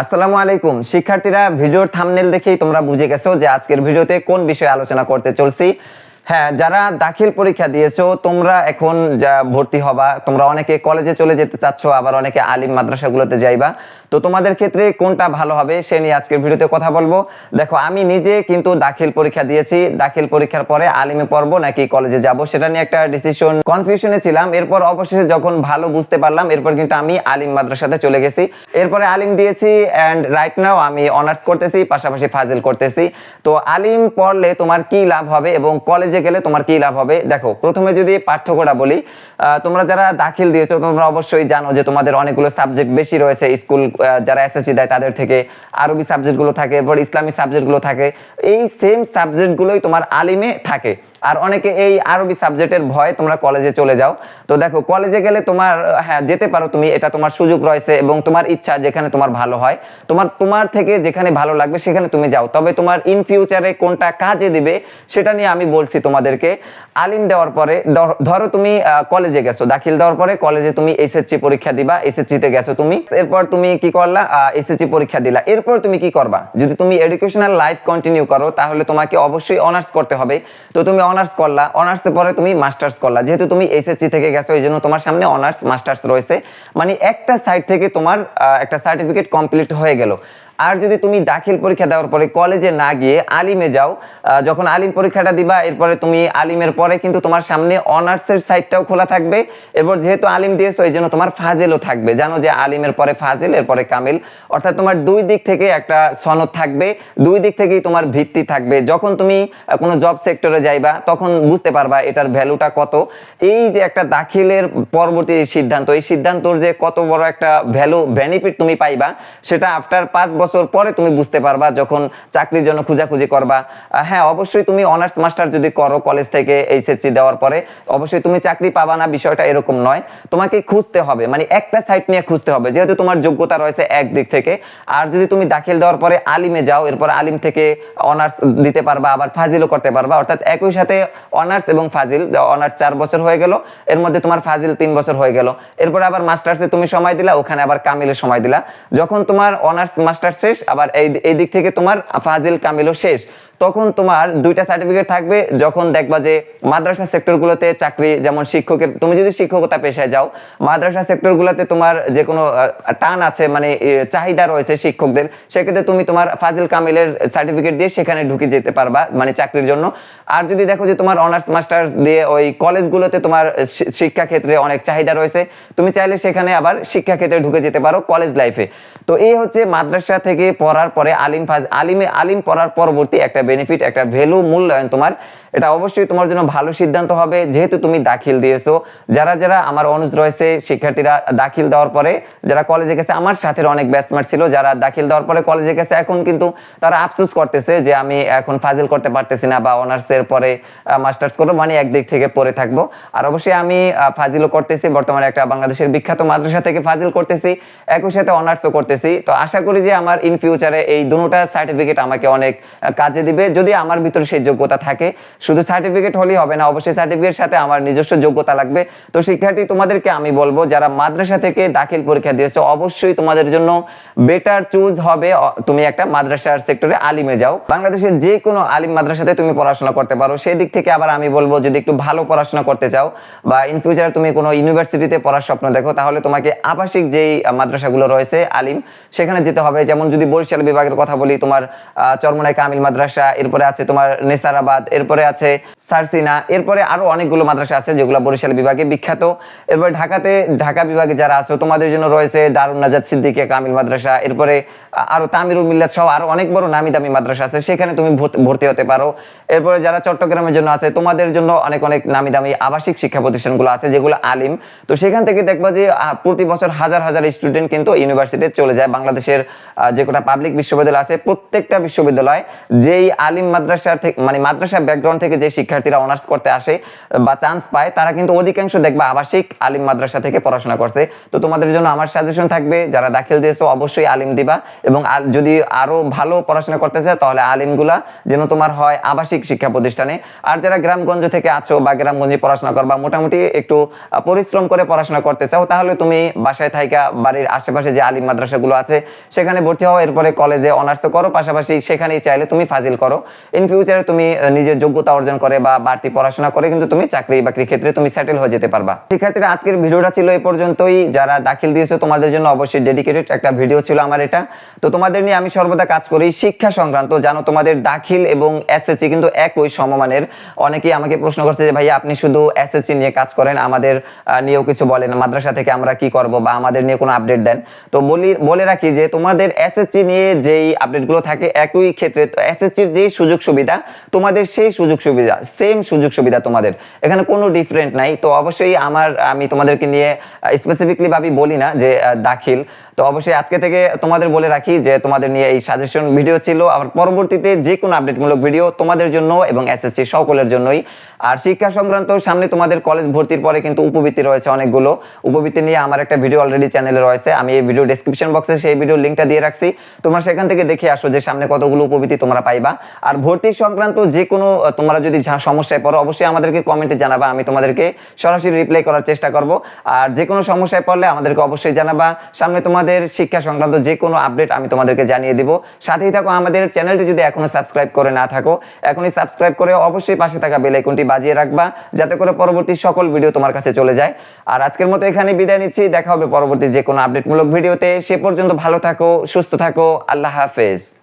আসসালামু আলাইকুম। শিক্ষার্থীরা, ভিডিওর থামনেল দেখেই তোমরা বুঝে গেছো যে আজকের ভিডিওতে কোন বিষয়ে আলোচনা করতে চলছি। হ্যাঁ যারা দাখিল পরীক্ষা দিয়েছ, তোমরা এখন যা ভর্তি হবা, তোমরা অনেকে কলেজে চলে যেতে চাচ্ছ, আবার অনেকে আলিম মাদ্রাসাগুলোতে যাইবা। তো তোমাদের ক্ষেত্রে কোনটা ভালো হবে সে নিয়ে আজকের ভিডিওতে কথা বলব। দেখো, আমি নিজে কিন্তু দাখিল পরীক্ষা দিয়েছি। দাখিল পরীক্ষার পরে আলিমে পড়ব, নাকি কলেজে যাব, সেটা নিয়ে একটা ডিসিশন কনফিউশনে ছিলাম। এরপর অবশেষে যখন ভালো বুঝতে পারলাম, এরপর কিন্তু আমি আলিম মাদ্রাসাতে চলে গেছি। এরপরে আলিম দিয়েছি অ্যান্ড রাইট নাও আমি অনার্স করতেছি, পাশাপাশি ফাজিল করতেছি। তো আলিম পড়লে তোমার কি লাভ হবে এবং কলেজে গেলে তোমার কি লাভ হবে? দেখো, প্রথমে যদি পার্থক্যটা বলি তোমরা যারা দাখিল দিয়েছ, তোমরা অবশ্যই জানো যে তোমাদের অনেকগুলো সাবজেক্ট বেশি রয়েছে স্কুল যারা এসএসসি দেয় তাদের থেকে। আরবি সাবজেক্টগুলো থাকে? এরপর ইসলামিক সাবজেক্টগুলো থাকে। এই সেম সাবজেক্টগুলোই তোমার আলিমে থাকে। আর অনেকে এই আরবি সাবজেক্টের ভয়ে তোমরা কলেজে চলে যাও। তো দেখো কলেজে গেলে তোমার হ্যাঁ যেতে পারো তুমি, এটা তোমার সুযোগ রয়েছে এবং তোমার ইচ্ছা যেখানে তোমার ভালো হয়। তোমার তোমার থেকে যেখানে ভালো লাগবে সেখানে তুমি যাও। তবে তোমার ইন ফিউচারে কোনটা কাজে দিবে সেটা নিয়ে আমি বলছি তোমাদেরকে। আলিম দেওয়ার পরে, ধরো তুমি কলেজে গেছো, দাখিল দেওয়ার পরে কলেজে তুমি এসএসসি পরীক্ষা দিবা এসএসসি তে গেছো তুমি। এরপর তুমি কি করলা? এসএসসি পরীক্ষা দিলা। এরপর তুমি কি করবা? যদি তুমি এডুকেশনাল লাইফ কন্টিনিউ করো, তাহলে তোমাকে অবশ্যই অনার্স করতে হবে। তো তুমি অনার্স করলা অনার্সের পরে তুমি মাস্টার্স করলা। যেহেতু তুমি এসএসসি থেকে গেছো, এই জন্য তোমার সামনে অনার্স মাস্টার্স রয়েছে। মানে একটা সাইড থেকে তোমার একটা সার্টিফিকেট কমপ্লিট হয়ে গেল। আর যদি তুমি দাখিল পরীক্ষা দেওয়ার পরে কলেজে না গিয়ে আলিমে যাও যখন আলিম পরীক্ষাটা দিবা, এরপরে তুমি আলিমের পরে কিন্তু তোমার সামনে অনার্সের সাইডটাও খোলা থাকবে। এরপর যেহেতু আলিম দিয়েছ, এই জন্য তোমার ফাজেলও থাকবে। জানো যে আলিমের পরে ফাজিল, এরপরে কামিল। অর্থাৎ তোমার দুই দিক থেকে একটা সনদ থাকবে, দুই দিক থেকেই তোমার ভিত্তি থাকবে। যখন তুমি কোনো জব সেক্টরে যাইবা, তখন বুঝতে পারবা এটার ভ্যালুটা কত। এই যে একটা দাখিলের পরবর্তী সিদ্ধান্ত, এই সিদ্ধান্তর যে কত বড় একটা ভ্যালু বেনিফিট তুমি পাইবা, সেটা আফটার পাঁচ বছর পরে তুমি বুঝতে পারবা যখন চাকরির জন্য খোঁজাখুঁজি করবা। হ্যাঁ অবশ্যই তুমি অনার্স মাস্টার যদি করো কলেজ থেকে এইচএসসি দেওয়ার পরে, অবশ্যই তুমি চাকরি পাবা না, বিষয়টা এরকম নয়। তোমাকে খুঁজতে হবে মানে একটা সাইট নিয়ে খুঁজতে হবে, যেহেতু তোমার যোগ্যতা রয়েছে এক দিক থেকে। আর যদি তুমি দাখিল দেওয়ার পরে আলিমে যাও, এরপর আলিম থেকে অনার্স দিতে পারবা, আবার ফাজিলও করতে পারবা। অর্থাৎ একই সাথে অনার্স এবং ফাজিল অনার্স চার বছর হয়ে গেল, এর মধ্যে তোমার ফাজিল তিন বছর হয়ে গেল। এরপর আবার মাস্টার্সে তুমি সময় দিলা, ওখানে আবার কামিলের সময় দিলা। যখন তোমার অনার্স মাস্টার শেষ, আবার এই এই দিক থেকে তোমার ফাজিল কামিলও শেষ। তখন তোমার দুইটা সার্টিফিকেট থাকবে, যখন দেখবা যে মাদ্রাসা সেক্টরগুলোতে চাকরি, যেমন শিক্ষকের, তুমি যদি শিক্ষকতা পেশায় যাও, মাদ্রাসা সেক্টরগুলোতে তোমার যে কোনো টান আছে মানে চাহিদা রয়েছে শিক্ষকদের, সেক্ষেত্রে তুমি তোমার ফাজিল কামিলের সার্টিফিকেট দিয়ে সেখানে ঢুকে যেতে পারবা মানে চাকরির জন্য। আর যদি দেখো যে তোমার অনার্স মাস্টার্স দিয়ে ওই কলেজগুলোতে তোমার শিক্ষা ক্ষেত্রে অনেক চাহিদা রয়েছে, তুমি চাইলে সেখানে আবার শিক্ষা ক্ষেত্রে ঢুকে যেতে পারো কলেজ লাইফে তো এই হচ্ছে মাদ্রাসা থেকে পড়ার পরে আলিম ফাজ, আলিমে, আলিম পড়ার পরবর্তী একটা বেনিফিট একটা ভ্যালু মূল্যায়ন তোমার। এটা অবশ্যই তোমার জন্য ভালো সিদ্ধান্ত হবে, যেহেতু তুমি দাখিল দিয়েছ। যারা যারা আমার অনুজ রয়েছে, শিক্ষার্থীরা দাখিল দেওয়ার পরে, যারা কলেজে গেছে, আমার সাথে অনেক ব্যাচমেট ছিল, যারা দাখিল দেওয়ার পরে কলেজে গেছে, এখন কিন্তু তারা আফসোস করতেছে যে আমি এখন ফাজিল করতে পারতেছি না বা অনার্সের পরে মাস্টার্স করব মানে একদিক থেকে পড়ে থাকব। আর অবশ্যই আমি ফাজিলও করতেছি, বর্তমানে একটা বাংলাদেশের বিখ্যাত মাদ্রাসা থেকে ফাজিল করতেছি। একই সাথে অনার্সও করতেছি। তো আশা করি যে আমার ইন ফিউচারে এই দুটোটা সার্টিফিকেট আমাকে অনেক কাজে দিবে। যদি আমার ভিতরে সেই যোগ্যতা থাকে, শুধু সার্টিফিকেট হলেই হবে না, অবশ্যই সার্টিফিকেট সাথে আমার নিজস্ব যোগ্যতা লাগবে। তো শিক্ষার্থী, তোমাদেরকে আমি বলব, যারা মাদ্রাসা থেকে দাখিল পরীক্ষা দিয়েছ, অবশ্যই তোমাদের জন্য বেটার চুজ হবে তুমি একটা মাদ্রাসার সেক্টরে আলিমে যাও। বাংলাদেশের যে কোনো আলিম মাদ্রাসাতে তুমি পড়াশোনা করতে পারো। সেই দিক থেকে আবার আমি বলব, যদি একটু ভালো পড়াশোনা করতে চাও বা ইন ফিউচার তুমি কোনো ইউনিভার্সিটিতে পড়ার স্বপ্ন দেখো, তাহলে তোমাকে আবাসিক যেই মাদ্রাসাগুলো রয়েছে, আলিম সেখানে যেতে হবে। যেমন যদি বরিশাল বিভাগের কথা বলি, তোমার চরমনাই কামিল মাদ্রাসা, এরপরে আছে তোমার নেসারাবাদ, এরপরে আছে সারসিনা, এরপরে আরও অনেকগুলো মাদ্রাসা আছে যেগুলো বরিশাল বিভাগে বিখ্যাত। এরপরে ঢাকাতে, ঢাকা বিভাগে যারা আছে, তোমাদের জন্য রয়েছে দারুণ নাজাদ সিদ্দিকিয়া কামিল মাদ্রাসা, এরপরে আরও তামিরুল মিল্লাত সহ আরও অনেক বড় নামি দামি মাদ্রাসা আছে, সেখানে তুমি ভর্তি- ভর্তি হতে পারো। এরপরে যারা চট্টগ্রামের জন্য আছে, তোমাদের জন্য অনেক অনেক নামি দামি আবাসিক শিক্ষা প্রতিষ্ঠানগুলো আছে যেগুলো আলিম। তো সেখান থেকে দেখবা যে প্রতি বছর হাজার হাজার স্টুডেন্ট কিন্তু ইউনিভার্সিটিতে চলে যায়। বাংলাদেশের যে কটা পাবলিক বিশ্ববিদ্যালয় আছে, প্রত্যেকটা বিশ্ববিদ্যালয় যেই আলিম মাদ্রাসার থেকে মানে মাদ্রাসা ব্যাকগ্রাউন্ড থেকে যে শিক্ষার্থীরা অনার্স করতে আসে বা চান্স পায়, তারা কিন্তু অধিকাংশ দেখবা আবাসিক আলিম মাদ্রাসা থেকে পড়াশোনা করছে। তো তোমাদের জন্য আমার সাজেশন থাকবে, যারা দাখিল দিয়েছ অবশ্যই আলিম দিবা এবং যদি আরও ভালো পড়াশোনা করতে চাও, তাহলে আলিমগুলা যেন তোমার হয় আবাসিক শিক্ষা প্রতিষ্ঠানে। আর যারা গ্রামগঞ্জ থেকে আছো বা গ্রামগঞ্জে পড়াশোনা করবা, মোটামুটি একটু পরিশ্রম করে পড়াশোনা করতে চাও, তাহলে তুমি বাসায় থাইকা বাড়ির আশেপাশে যে আলিম মাদ্রাসাগুলো আছে, সেখানে ভর্তি হও, এরপরে কলেজে অনার্স করো, পাশাপাশি সেখানেই চাইলে তুমি ফাজিল করো। ইন ফিউচারে তুমি নিজের যোগ্যতা অর্জন করে বা বাড়তি পড়াশোনা করে কিন্তু তুমি চাকরি বাকরি ক্ষেত্রে তুমি সেটেল হয়ে যেতে পারবা। শিক্ষার্থীরা, আজকের ভিডিওটা ছিল এই পর্যন্তই। যারা দাখিল দিয়েছ, তোমাদের জন্য অবশ্যই ডেডিকেটেড একটা ভিডিও ছিল আমার এটা। তো তোমাদের নিয়ে আমি সর্বদা কাজ করি শিক্ষা সংক্রান্ত। জানো, তোমাদের দাখিল এবং এসএসসি কিন্তু একই সমমানের। অনেকেই আমাকে প্রশ্ন করছে যে, ভাইয়া, আপনি শুধু এসএসসি নিয়ে কাজ করেন, আমাদের নিয়েও কিছু বলেন। মাদ্রাসা থেকে আমরা কি করব বা আমাদের নিয়ে কোনো আপডেট দেন? তো বলি বলে রাখি যে তোমাদের এসএসসি নিয়ে যেই আপডেটগুলো থাকে একই ক্ষেত্রে এসএসসির যেই সুযোগ সুবিধা, তোমাদের সেই সুযোগ সুবিধা সেম সুযোগ সুবিধা তোমাদের। এখানে কোনো ডিফারেন্ট নাই। তো অবশ্যই আমার, আমি তোমাদেরকে নিয়ে স্পেসিফিকলি ভাবি বলি না যে দাখিল। তো অবশ্যই আজকে থেকে তোমাদের বলে রাখি যে তোমাদের নিয়ে এই সাজেশন ভিডিও ছিল। আবার পরবর্তীতে যে কোনো আপডেটমূলক ভিডিও তোমাদের জন্য এবং এসএসসি সকলের জন্যই। আর শিক্ষা সংক্রান্ত সামনে তোমাদের কলেজ ভর্তির পরে কিন্তু উপবৃত্তি রয়েছে অনেকগুলো। উপবৃত্তি নিয়ে আমার একটা ভিডিও অলরেডি চ্যানেলে রয়েছে। আমি এই ভিডিও ডেসক্রিপশন বক্সে সেই ভিডিও লিঙ্কটা দিয়ে রাখছি। তোমরা সেখান থেকে দেখে আসো যে সামনে কতগুলো উপবৃত্তি তোমরা পাইবা। আর ভর্তি সংক্রান্ত যে কোনো তোমরা যদি সমস্যায় পড়ো, অবশ্যই আমাদেরকে কমেন্টে জানাবা। আমি তোমাদেরকে সরাসরি রিপ্লাই করার চেষ্টা করব। আর যে কোনো সমস্যায় পড়লে আমাদেরকে অবশ্যই জানাবা। সামনে তোমাদের শিক্ষা সংক্রান্ত যে কোনো আপডেট আমি তোমাদেরকে জানিয়ে দিব। সাথেই থাকো, আমাদের চ্যানেলটি যদি এখনও সাবস্ক্রাইব করে না থাকো, এখনই সাবস্ক্রাইব করে অবশ্যই পাশে থাকা বেল আইকনটি বাজিয়ে রাখবা, যাতে করে পরবর্তী সকল ভিডিও তোমার কাছে চলে যায়। আর আজকের মতো এখানে বিদায় নিচ্ছি, দেখা হবে পরবর্তী যে কোনো আপডেটমূলক ভিডিওতে সে পর্যন্ত ভালো থাকো, সুস্থ থাকো, আল্লাহ হাফেজ।